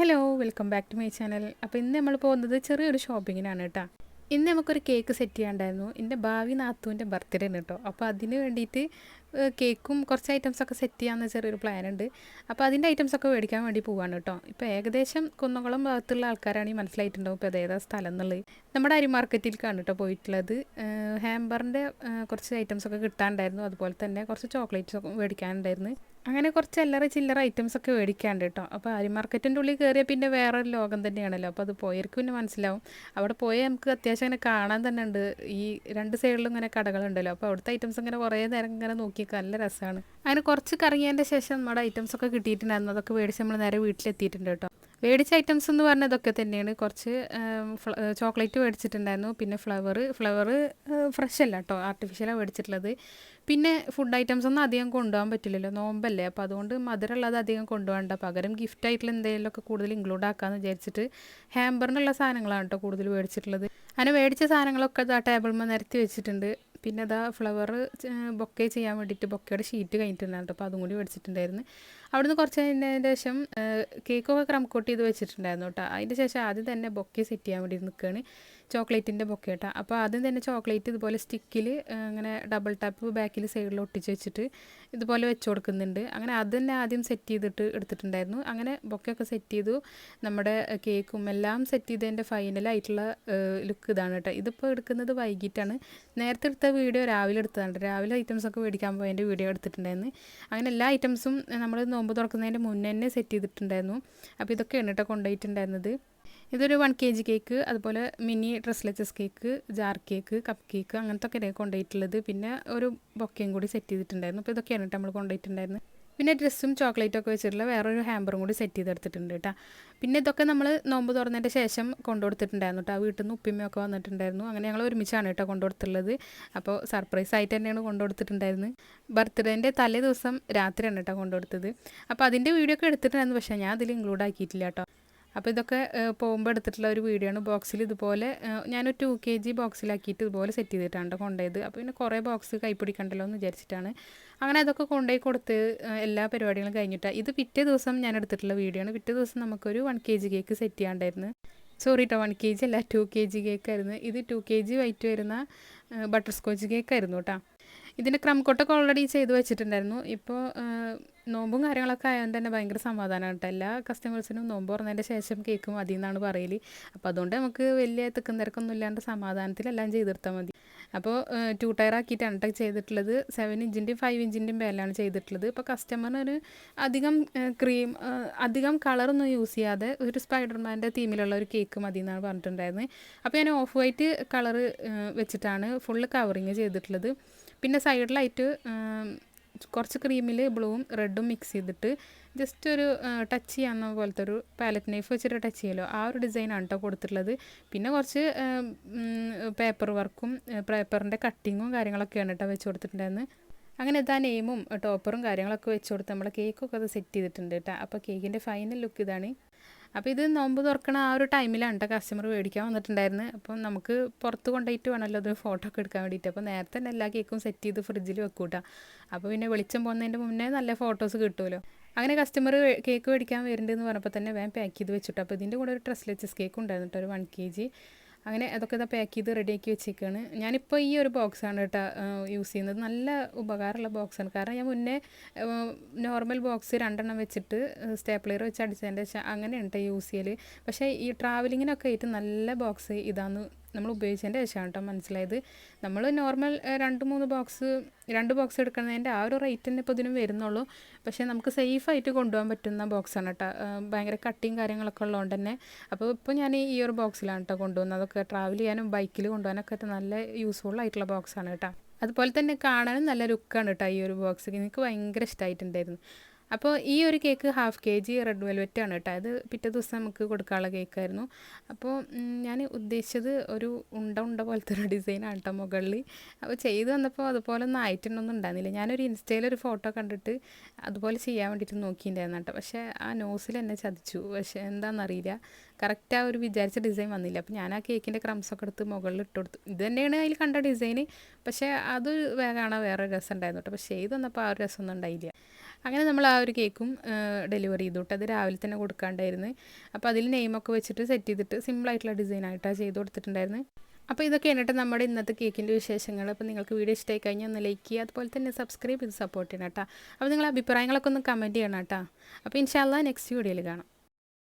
Hello welcome back to my channel അപ്പോൾ ഇന്ന് നമ്മൾ പോകുന്നത് ചെറിയൊരു ഷോപ്പിങ്ങിനാണ് കേട്ടോ ഇന്ന് നമുക്കൊരു കേക്ക് സെറ്റ് ചെയ്യാണ്ടായിരുന്നു എന്റെ ഭാവി നാത്തുവിന്റെ ബർത്ത്ഡേ ആണ് കേട്ടോ അപ്പോൾ അതിന് വേണ്ടിയിട്ട് കേക്കും കുറച്ച് ഐറ്റംസ് ഒക്കെ സെറ്റ് ചെയ്യാമെന്ന് ചെറിയൊരു പ്ലാൻ ഉണ്ട്. അപ്പോൾ അതിന്റെ ഐറ്റംസ് ഒക്കെ മേടിക്കാൻ വേണ്ടി പോവാണ് കേട്ടോ ഇപ്പോൾ ഏകദേശം കുന്നംകുളം ഭാഗത്തുള്ള ആൾക്കാരാണ് ഈ മനസ്സിലായിട്ടുണ്ടാവും ഇപ്പോൾ ഏതാ സ്ഥലം എന്നുള്ളത്. നമ്മുടെ അരി മാർക്കറ്റിലേക്കാണ് കേട്ടോ പോയിട്ടുള്ളത്. ഹാമ്പറിന്റെ കുറച്ച് ഐറ്റംസ് ഒക്കെ കിട്ടാണ്ടായിരുന്നു അതുപോലെ തന്നെ കുറച്ച് ചോക്ലേറ്റ്സ് ഒക്കെ മേടിക്കാനുണ്ടായിരുന്നു. അങ്ങനെ കുറച്ച് അല്ലറ ചില്ലറ ഐറ്റംസ് ഒക്കെ മേടിക്കാണ്ട് കേട്ടോ അപ്പോൾ അരി മാർക്കറ്റിന്റെ ഉള്ളിൽ കയറിയ പിന്നെ വേറൊരു ലോകം തന്നെയാണല്ലോ. അപ്പോൾ അത് പോയവർക്ക് പിന്നെ മനസ്സിലാവും. അവിടെ പോയാൽ നമുക്ക് അത്യാവശ്യം അങ്ങനെ കാണാൻ തന്നെ ഉണ്ട്. ഈ രണ്ട് സൈഡിലും ഇങ്ങനെ കടകളുണ്ടല്ലോ. അപ്പോൾ അവിടുത്തെ ഐറ്റംസ് ഇങ്ങനെ കുറേ നേരം ഇങ്ങനെ നോക്കിയൊക്കെ നല്ല രസമാണ് അങ്ങനെ കുറച്ച് കറങ്ങിയതിന്റെ ശേഷം നമ്മുടെ ഐറ്റംസ് ഒക്കെ കിട്ടിയിട്ടുണ്ടായിരുന്നു. അതൊക്കെ മേടിച്ച് നമ്മൾ നേരെ വീട്ടിലെത്തിയിട്ടുണ്ട് കേട്ടോ മേടിച്ച ഐറ്റംസ് എന്ന് പറഞ്ഞാൽ ഇതൊക്കെ തന്നെയാണ്. കുറച്ച് ചോക്ലേറ്റ് മേടിച്ചിട്ടുണ്ടായിരുന്നു. പിന്നെ ഫ്ലവർ ഫ്ലവർ ഫ്രഷ് അല്ല കേട്ടോ ആർട്ടിഫിഷ്യലാണ് മേടിച്ചിട്ടുള്ളത്. പിന്നെ ഫുഡ് ഐറ്റംസ് ഒന്നും അധികം കൊണ്ടുപോകാൻ പറ്റില്ലല്ലോ. നോമ്പല്ലേ. അപ്പോൾ അതുകൊണ്ട് മധുരമുള്ളത് അധികം കൊണ്ടുപോകണ്ട പകരം ഗിഫ്റ്റ് ആയിട്ടുള്ള എന്തെങ്കിലുമൊക്കെ കൂടുതൽ ഇൻക്ലൂഡ് ആക്കാമെന്ന് വിചാരിച്ചിട്ട് ഹാമ്പറിനുള്ള സാധനങ്ങളാണ് കേട്ടോ കൂടുതൽ മേടിച്ചിട്ടുള്ളത്. അങ്ങനെ മേടിച്ച സാധനങ്ങളൊക്കെ ആ ടേബിൾമ നിരത്തി വെച്ചിട്ടുണ്ട്. പിന്നെ അതാ ഫ്ലവർ ബൊക്കെ ചെയ്യാൻ വേണ്ടിയിട്ട് ബൊക്കയുടെ ഷീറ്റ് കഴിഞ്ഞിട്ടുണ്ടായിരുന്നു. അപ്പോൾ അതും കൂടി മേടിച്ചിട്ടുണ്ടായിരുന്നു. അവിടുന്ന് കുറച്ച് കഴിഞ്ഞതിന് ശേഷം കേക്കൊക്കെ ക്രം കോട്ട് ചെയ്ത് വെച്ചിട്ടുണ്ടായിരുന്നു കേട്ടോ. അതിന്റെ ശേഷം ആദ്യം തന്നെ ബൊക്കെ സെറ്റ് ചെയ്യാൻ വേണ്ടി നിൽക്കുകയാണ് ചോക്ലേറ്റിന്റെ ബൊക്കെ കേട്ടോ. അപ്പോൾ ആദ്യം തന്നെ ചോക്ലേറ്റ് ഇതുപോലെ സ്റ്റിക്കിൽ അങ്ങനെ ഡബിൾ ടാപ്പ് ബാക്കിൽ സൈഡിൽ ഒട്ടിച്ച് വെച്ചിട്ട് ഇതുപോലെ വെച്ച് കൊടുക്കുന്നുണ്ട്. അങ്ങനെ അത് തന്നെ ആദ്യം സെറ്റ് ചെയ്തിട്ട് എടുത്തിട്ടുണ്ടായിരുന്നു. അങ്ങനെ ബൊക്കെയൊക്കെ സെറ്റ് ചെയ്തു. നമ്മുടെ കേക്കും എല്ലാം സെറ്റ് ചെയ്തതിന്റെ ഫൈനലായിട്ടുള്ള ലുക്ക് ഇതാണ് കേട്ടോ. ഇതിപ്പോൾ എടുക്കുന്നത് വൈകിട്ടാണ്. നേരത്തെ എടുത്ത വീഡിയോ രാവിലെ എടുത്തതാണ്. രാവിലെ ഐറ്റംസ് ഒക്കെ മേടിക്കാൻ പോയതിന്റെ വീഡിയോ എടുത്തിട്ടുണ്ടായിരുന്നു. അങ്ങനെ എല്ലാ ഐറ്റംസും നമ്മൾ നോമ്പ് തുറക്കുന്നതിന്റെ മുന്നേ തന്നെ സെറ്റ് ചെയ്തിട്ടുണ്ടായിരുന്നു. അപ്പോൾ ഇതൊക്കെ കേട്ടോ കൊണ്ടുപോയിട്ടുണ്ടായിരുന്നത്. ഇതൊരു വൺ കെ ജി കേക്ക് അതുപോലെ mini tres leches cake jar cake cupcake അങ്ങനത്തെ ഒക്കെ കൊണ്ടുപോയിട്ടുള്ളത്. പിന്നെ ഒരു ബൊക്കയും കൂടി സെറ്റ് ചെയ്തിട്ടുണ്ടായിരുന്നു. അപ്പോൾ ഇതൊക്കെയാണ് കേട്ടോ നമ്മൾ കൊണ്ടുപോയിട്ടുണ്ടായിരുന്നത്. പിന്നെ ഡ്രസ്സും ചോക്ലേറ്റും ഒക്കെ വെച്ചിട്ടുള്ള വേറൊരു ഹാമ്പറും കൂടി സെറ്റ് ചെയ്തെടുത്തിട്ടുണ്ട് കേട്ടോ പിന്നെ ഇതൊക്കെ നമ്മൾ നോമ്പ് തുറന്നതിന്റെ ശേഷം കൊണ്ടുകൊടുത്തിട്ടുണ്ടായിരുന്നു കേട്ടോ വീട്ടിൽ നിന്ന് ഉപ്പിമ്മയൊക്കെ വന്നിട്ടുണ്ടായിരുന്നു. അങ്ങനെ ഞങ്ങൾ ഒരുമിച്ചാണ് കേട്ടോ കൊണ്ടുകൊടുത്തുള്ളത്. അപ്പോൾ സർപ്രൈസ് ആയിട്ട് തന്നെയാണ് കൊണ്ടുകൊടുത്തിട്ടുണ്ടായിരുന്നത് ബർത്ത്ഡേന്റെ തലേ ദിവസം രാത്രിയാണ് കേട്ടോ കൊണ്ടുകൊടുത്തത്. അപ്പോൾ അതിന്റെ വീഡിയോ ഒക്കെ എടുത്തിട്ടുണ്ടായിരുന്നു. പക്ഷേ ഞാൻ അതിൽ ഇൻക്ലൂഡ് ആക്കിയിട്ടില്ല കേട്ടോ അപ്പോൾ ഇതൊക്കെ പോകുമ്പോൾ എടുത്തിട്ടുള്ള ഒരു വീഡിയോ ആണ്. ബോക്സിൽ ഇതുപോലെ ഞാനൊരു ടു കെ ജി ബോക്സിലാക്കിയിട്ട് ഇതുപോലെ സെറ്റ് ചെയ്തിട്ടാണ് ട്ടോ കൊണ്ടുപോയത് അപ്പോൾ പിന്നെ കുറേ ബോക്സ് കൈപ്പിടിക്കണ്ടല്ലോ എന്ന് വിചാരിച്ചിട്ടാണ്. അങ്ങനെ അതൊക്കെ കൊണ്ടുപോയി കൊടുത്ത് എല്ലാ പരിപാടികളും കഴിഞ്ഞിട്ടാണ് ഇത് പിറ്റേ ദിവസം ഞാൻ എടുത്തിട്ടുള്ള വീഡിയോ ആണ്. പിറ്റേ ദിവസം നമുക്കൊരു one K G cake set ചെയ്യാണ്ടായിരുന്നു. Sorry കേട്ടോ വൺ കെ ജി അല്ല ടു കെ ജി കേക്കായിരുന്നു ഇത് ടു കെ ജി വൈറ്റ് വരുന്ന ബട്ടർ സ്കോച്ച് കേക്കായിരുന്നു കേട്ടോ ഇതിന്റെ ക്രമക്കൊട്ടൊക്കെ കോട്ടൊക്കെ ഓൾറെഡി ചെയ്ത് വെച്ചിട്ടുണ്ടായിരുന്നു. ഇപ്പോൾ നോമ്പും കാര്യങ്ങളൊക്കെ ആയതുകൊണ്ട് തന്നെ ഭയങ്കര സമാധാനമാണ് കേട്ടോ എല്ലാ കസ്റ്റമേഴ്സിനും നോമ്പ് തുറന്നതിന്റെ ശേഷം കേക്ക് മതി എന്നാണ് പറയൽ അപ്പോൾ അതുകൊണ്ട് നമുക്ക് വലിയ തിക്കും തിരക്കൊന്നും ഇല്ലാണ്ട് സമാധാനത്തിലെല്ലാം ചെയ്തെടുത്താൽ മതി. അപ്പോൾ ടു ടയർ ആക്കിയിട്ടാണ് കേട്ടോ ചെയ്തിട്ടുള്ളത്. സെവൻ ഇഞ്ചിന്റെയും ഫൈവ് ഇഞ്ചിന്റെയും പേലാണ് ചെയ്തിട്ടുള്ളത്. ഇപ്പോൾ കസ്റ്റമറിനൊരു അധികം ക്രീം അധികം കളറൊന്നും യൂസ് ചെയ്യാതെ ഒരു സ്പൈഡർമാന്റെ തീമിലുള്ള ഒരു കേക്ക് മതി എന്നാണ് പറഞ്ഞിട്ടുണ്ടായിരുന്നത് അപ്പോൾ ഞാൻ ഓഫ് വൈറ്റ് കളറ് വെച്ചിട്ടാണ് ഫുള്ള് കവറിങ് ചെയ്തിട്ടുള്ളത്. പിന്നെ സൈഡിലായിട്ട് കുറച്ച് ക്രീമിൽ ബ്ലൂവും റെഡും മിക്സ് ചെയ്തിട്ട് ജസ്റ്റ് ഒരു ടച്ച് ചെയ്യാവുന്ന പോലത്തെ ഒരു പാലറ്റ് നൈഫ് വെച്ചിട്ട് ടച്ച് ചെയ്യലോ ആ ഒരു ഡിസൈനാണ് കേട്ടോ കൊടുത്തിട്ടുള്ളത്. പിന്നെ കുറച്ച് പേപ്പർ വർക്കും പേപ്പറിന്റെ കട്ടിങ്ങും കാര്യങ്ങളൊക്കെയാണ് കേട്ടോ വെച്ച് കൊടുത്തിട്ടുണ്ടായിരുന്നത്. അങ്ങനെ ഇതാ നെയിമും ടോപ്പറും കാര്യങ്ങളൊക്കെ വെച്ച് കൊടുത്ത് നമ്മളെ കേക്കൊക്കെ അത് സെറ്റ് ചെയ്തിട്ടുണ്ട് കേട്ടോ അപ്പോൾ കേക്കിന്റെ ഫൈനൽ ലുക്ക് ഇതാണ്. അപ്പോൾ ഇത് നോമ്പ് തുറക്കണ ആ ഒരു ടൈമിലാണ് കേട്ടോ കസ്റ്റമർ മേടിക്കാൻ വന്നിട്ടുണ്ടായിരുന്നത് അപ്പം നമുക്ക് പുറത്ത് കൊണ്ടുപോയിട്ട് വേണമല്ലോ അത് ഫോട്ടോ ഒക്കെ എടുക്കാൻ വേണ്ടിയിട്ട്. അപ്പോൾ നേരത്തെ തന്നെ എല്ലാ കേക്കും സെറ്റ് ചെയ്ത് ഫ്രിഡ്ജിൽ വെക്കൂട്ടാ. അപ്പോൾ പിന്നെ വെളിച്ചം പോകുന്നതിന്റെ മുന്നേ നല്ല ഫോട്ടോസ് കിട്ടുമല്ലോ അങ്ങനെ കസ്റ്റമർ കേക്ക് മേടിക്കാൻ വരുന്നുണ്ടെന്ന് പറഞ്ഞപ്പോൾ തന്നെ വേഗം പാക്ക് ചെയ്ത് വെച്ചിട്ടു. അപ്പോൾ ഇതിന്റെ കൂടെ ഒരു ട്രസ്ലെച്ചസ് കേക്ക് ഉണ്ടായിരുന്നു കേട്ടോ ഒരു വൺ കെ ജി അങ്ങനെ അതൊക്കെ ഇതാ പാക്ക് ചെയ്ത് റെഡിയാക്കി വെച്ചേക്കാണ്. ഞാനിപ്പോൾ ഈ ഒരു ബോക്സാണ് കേട്ടോ യൂസ് ചെയ്യുന്നത്. നല്ല ഉപകാരമുള്ള ബോക്സാണ് കാരണം ഞാൻ മുന്നേ നോർമൽ ബോക്സ് രണ്ടെണ്ണം വെച്ചിട്ട് സ്റ്റേപ്ലർ വെച്ച് അടിച്ചതിന്റെ ശേഷം അങ്ങനെയാണ് കേട്ടോ യൂസ് ചെയ്യൽ പക്ഷേ ഈ ട്രാവലിങ്ങിനൊക്കെ ആയിട്ട് നല്ല ബോക്സ് ഇതാന്ന് നമ്മൾ ഉപയോഗിച്ചതിന്റെ ശേഷമാണ് കേട്ടോ മനസ്സിലായത്. നമ്മൾ നോർമൽ രണ്ട് മൂന്ന് ബോക്സ് രണ്ട് ബോക്സ് എടുക്കുന്നതിന്റെ ആ ഒരു റേറ്റ് തന്നെ ഇപ്പോൾ ഇതിനും വരുന്നുള്ളൂ. പക്ഷേ നമുക്ക് സേഫായിട്ട് കൊണ്ടുപോകാൻ പറ്റുന്ന ബോക്സാണ് കേട്ടോ ഭയങ്കര കട്ടിയും കാര്യങ്ങളൊക്കെ ഉള്ളതുകൊണ്ട് തന്നെ. അപ്പോൾ ഇപ്പോൾ ഞാൻ ഈ ഒരു ബോക്സിലാണ് കേട്ടോ കൊണ്ടുപോകുന്നത്. അതൊക്കെ ട്രാവൽ ചെയ്യാനും ബൈക്കിൽ കൊണ്ടുപോകാനൊക്കെ നല്ല യൂസ്ഫുൾ ആയിട്ടുള്ള ബോക്സാണ് കേട്ടോ അതുപോലെ തന്നെ കാണാനും നല്ല ലുക്കാണ് കേട്ടോ ഈ ഒരു ബോക്സ്. എനിക്ക് ഭയങ്കര ഇഷ്ടമായിട്ടുണ്ടായിരുന്നു അപ്പോൾ ഈ ഒരു cake half K G red velvet ആണ് കേട്ടോ. അത് പിറ്റേ ദിവസം നമുക്ക് കൊടുക്കാനുള്ള കേക്കായിരുന്നു. അപ്പോൾ ഞാൻ ഉദ്ദേശിച്ചത് ഒരു ഉണ്ട ഉണ്ട പോലത്തെ ഒരു ഡിസൈനാണ് കേട്ടോ മുകളിൽ അപ്പോൾ ചെയ്ത് വന്നപ്പോൾ അതുപോലെ ഒന്നും ആയിട്ടുണ്ടൊന്നും ഉണ്ടായിരുന്നില്ല. ഞാനൊരു ഇൻസ്റ്റയിൽ ഒരു ഫോട്ടോ കണ്ടിട്ട് അതുപോലെ ചെയ്യാൻ വേണ്ടിയിട്ട് നോക്കിയിട്ടുണ്ടായിരുന്നു കേട്ടോ. പക്ഷേ ആ നോസിൽ എന്നെ ചതിച്ചു. പക്ഷേ എന്താണെന്നറിയില്ല കറക്റ്റ് ആ ഒരു വിചാരിച്ച ഡിസൈൻ വന്നില്ല. അപ്പോൾ ഞാൻ ആ കേക്കിന്റെ ക്രംസൊക്കെ എടുത്ത് മുകളിൽ ഇട്ട് കൊടുത്തു. ഇത് തന്നെയാണ് അതിൽ കണ്ട ഡിസൈന് പക്ഷേ അത് കാണാൻ വേറെ രസം ഉണ്ടായിരുന്നു കേട്ടോ. പക്ഷേ ഇത് വന്നപ്പോൾ ആ ഒരു രസമൊന്നും ഉണ്ടായില്ല. അങ്ങനെ നമ്മൾ ആ ഒരു കേക്കും ഡെലിവറി ചെയ്തു. കേട്ടോ അത് രാവിലെ തന്നെ കൊടുക്കാണ്ടായിരുന്നു. അപ്പോൾ അതിൽ നെയിമൊക്കെ വെച്ചിട്ട് സെറ്റ് ചെയ്തിട്ട് സിമ്പിളായിട്ടുള്ള ഡിസൈനായിട്ടാണ് ചെയ്ത് കൊടുത്തിട്ടുണ്ടായിരുന്നു. അപ്പോൾ ഇതൊക്കെ കേട്ടോ നമ്മുടെ ഇന്നത്തെ കേക്കിന്റെ വിശേഷങ്ങൾ അപ്പോൾ നിങ്ങൾക്ക് വീഡിയോ ഇഷ്ടമായി കഴിഞ്ഞാൽ ഒന്ന് ലൈക്ക് ചെയ്യുക. അതുപോലെ തന്നെ സബ്സ്ക്രൈബ് ചെയ്ത് സപ്പോർട്ട് ചെയ്യണം കേട്ടോ. അപ്പോൾ നിങ്ങളുടെ അഭിപ്രായങ്ങളൊക്കെ ഒന്ന് കമന്റ് ചെയ്യണം കേട്ടോ. അപ്പോൾ ഇൻഷാല്ല നെക്സ്റ്റ് വീഡിയോയിൽ കാണാം.